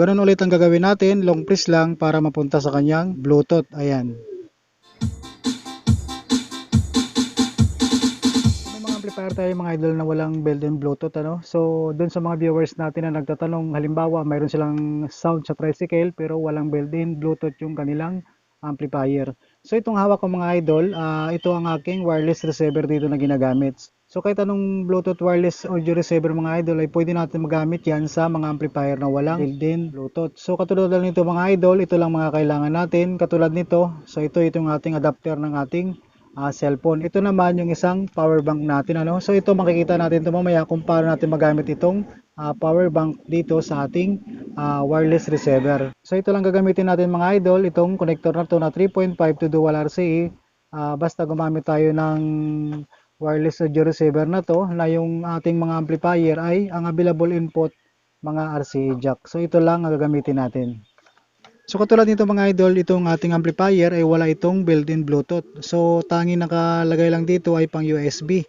ganun ulit ang gagawin natin, long press lang para mapunta sa kanyang Bluetooth. Ayan. May mga amplifier tayo mga idol na walang built-in Bluetooth ano. So, dun sa mga viewers natin na nagtatanong, halimbawa mayroon silang sound sa tricycle pero walang built-in Bluetooth yung kanilang amplifier. So itong hawak ko mga idol, ah, ito ang aking wireless receiver dito na ginagamit. So kahit anong Bluetooth wireless audio receiver mga idol ay pwede natin magamit yan sa mga amplifier na walang built-in Bluetooth. So katulad nito mga idol, ito lang mga kailangan natin. Katulad nito, so ito itong ating adapter ng ating ah, cellphone. Ito naman yung isang power bank natin. Ano? So ito makikita natin ito mamaya kung paano natin magamit itong ah, power bank dito sa ating ah, wireless receiver. So ito lang gagamitin natin mga idol, itong connector na to na 3.5 to dual RCA. Ah, basta gumamit tayo ng wireless audio receiver na to na yung ating mga amplifier ay ang available input mga RCA jack. So ito lang ang gagamitin natin. So katulad nito mga idol, itong ating amplifier ay wala itong built-in Bluetooth. So tanging nakalagay lang dito ay pang USB.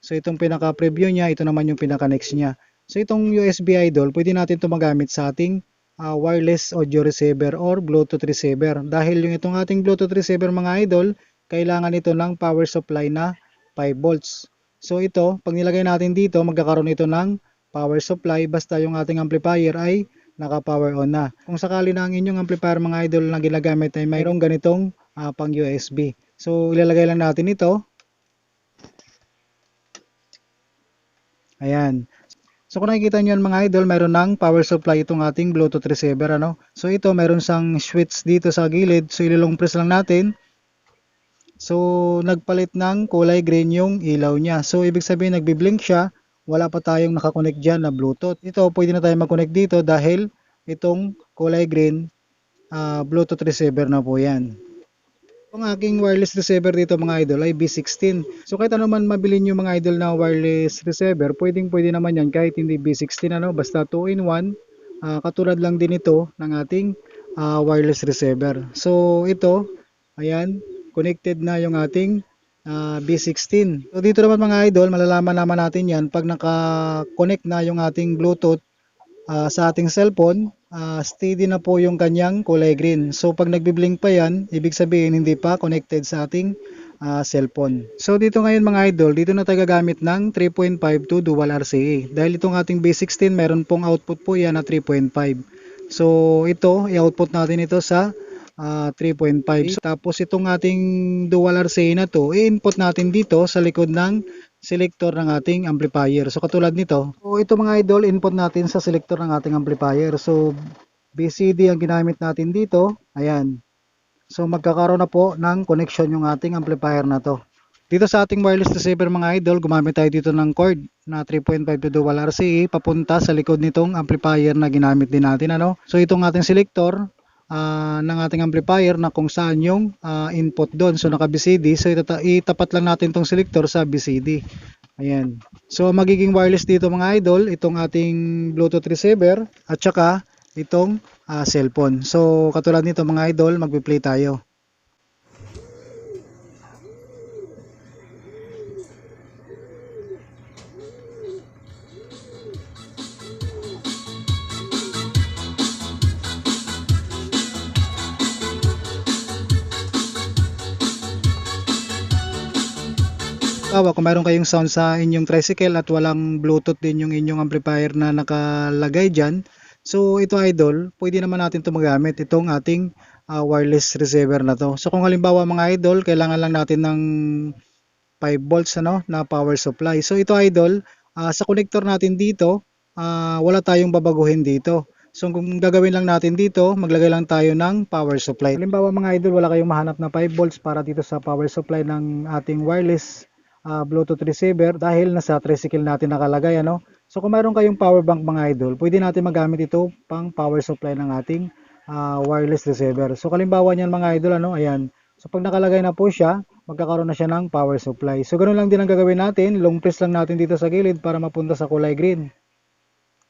So itong pinaka-preview niya, ito naman yung pinaka-next niya. So itong USB idol, pwede natin ito magamit sa ating ah, wireless audio receiver or Bluetooth receiver. Dahil yung itong ating Bluetooth receiver mga idol, kailangan ito ng power supply na 5 volts. So ito, pag nilagay natin dito, magkakaroon ito ng power supply basta yung ating amplifier ay naka-power on na. Kung sakali na ang inyong amplifier mga idol na ginagamit ay mayroong ganitong ah, pang USB. So ilalagay lang natin ito. Ayan. So kung nakikita nyo yan mga idol, mayroon ng power supply itong ating Bluetooth receiver. Ano? So ito, mayroon siyang switch dito sa gilid. So ililong press lang natin. So nagpalit ng kulay green yung ilaw niya. So ibig sabihin nagbi-blink siya. Wala pa tayong nakakonect dyan na Bluetooth. Ito, pwede na tayo mag-connect dito dahil itong kulay green ah, Bluetooth receiver na po yan. Ang aking wireless receiver dito mga idol ay B16. So kahit ano man mabili nyo mga idol na wireless receiver, pwedeng pwede naman yan kahit hindi B16 ano, basta 2 in 1. Ah, katulad lang din ito ng ating ah, wireless receiver. So ito, ayan, connected na yung ating ah, B16. So dito naman mga idol, malalaman naman natin yan pag naka-connect na yung ating Bluetooth ah, sa ating cellphone, ah, steady na po yung kanyang kulay green. So pag nagbi-blink pa yan, ibig sabihin hindi pa connected sa ating ah, cellphone. So dito ngayon mga idol, dito na tayo gagamit ng 3.5 to dual RCA. Dahil itong ating B16 meron pong output po yan na 3.5. So ito, i-output natin ito sa ah, 3.5. So, tapos itong ating dual RCA na to, i-input natin dito sa likod ng selector ng ating amplifier. So katulad nito, so ito mga idol, input natin sa selector ng ating amplifier. So BCD ang ginamit natin dito. Ayan. So magkakaroon na po ng connection yung ating amplifier na to. Dito sa ating wireless receiver mga idol, gumamit tayo dito ng cord na 3.5 to dual RCA papunta sa likod nitong amplifier na ginamit din natin. Ano? So itong ating selector, ah, ng ating amplifier na kung saan yung ah, input doon. So naka BCD, so itapat lang natin tong selector sa BCD. Ayan. So magiging wireless dito mga idol, itong ating Bluetooth receiver at saka itong ah, cellphone. So katulad nito mga idol, magpi-play tayo. Halimbawa, kung mayroon kayong sound sa inyong tricycle at walang Bluetooth din yung inyong amplifier na nakalagay dyan, so ito idol, pwede naman natin ito magamit, itong ating ah, wireless receiver na to. So kung halimbawa mga idol, kailangan lang natin ng 5 volts ano, na power supply. So ito idol, ah, sa connector natin dito, ah, wala tayong babaguhin dito. So kung gagawin lang natin dito, maglagay lang tayo ng power supply. Halimbawa mga idol, wala kayong mahanap na 5 volts para dito sa power supply ng ating wireless ah, Bluetooth receiver dahil nasa tricycle natin nakalagay ano. So kung mayroon kayong power bank mga idol, pwede natin magamit ito pang power supply ng ating ah, wireless receiver. So kalimbawa niyan mga idol ano, ayan. So pag nakalagay na po siya, magkakaroon na siya ng power supply. So ganoon lang din ang gagawin natin, long press lang natin dito sa gilid para mapunta sa kulay green.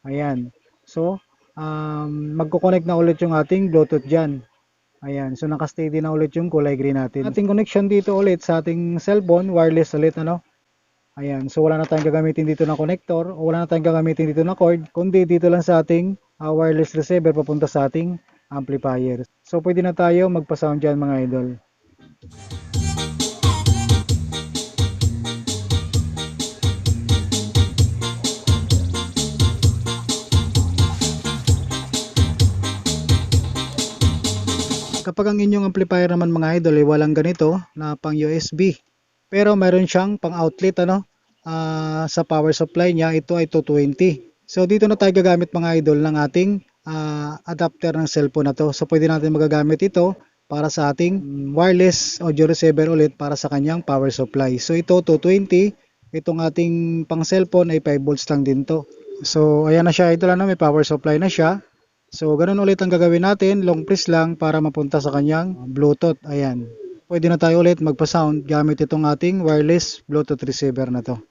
Ayan. So um, magko-connect na ulit yung ating Bluetooth diyan. Ayan, so naka-steady na ulit yung kulay green natin. Ating connection dito ulit sa ating cellphone, wireless ulit ano. Ayan, so wala na tayong gagamitin dito na connector, o wala na tayong gagamitin dito na cord, kundi dito lang sa ating ah, wireless receiver papunta sa ating amplifier. So pwede na tayo magpa-sound dyan mga idol. Kapag ang inyong amplifier naman mga idol ay walang ganito na pang USB pero mayroon siyang pang outlet ano? Ah, sa power supply niya ito ay 220 so dito na tayo gagamit mga idol ng ating ah, adapter ng cellphone na to. So pwede natin magagamit ito para sa ating wireless audio receiver ulit para sa kanyang power supply. So ito 220 itong ating pang cellphone ay 5 volts lang din to. So ayan na siya idol ano? May power supply na siya So, ganun ulit ang gagawin natin, long press lang para mapunta sa kanyang Bluetooth. Ayan. Pwede na tayo ulit magpa-sound gamit itong ating wireless Bluetooth receiver na to.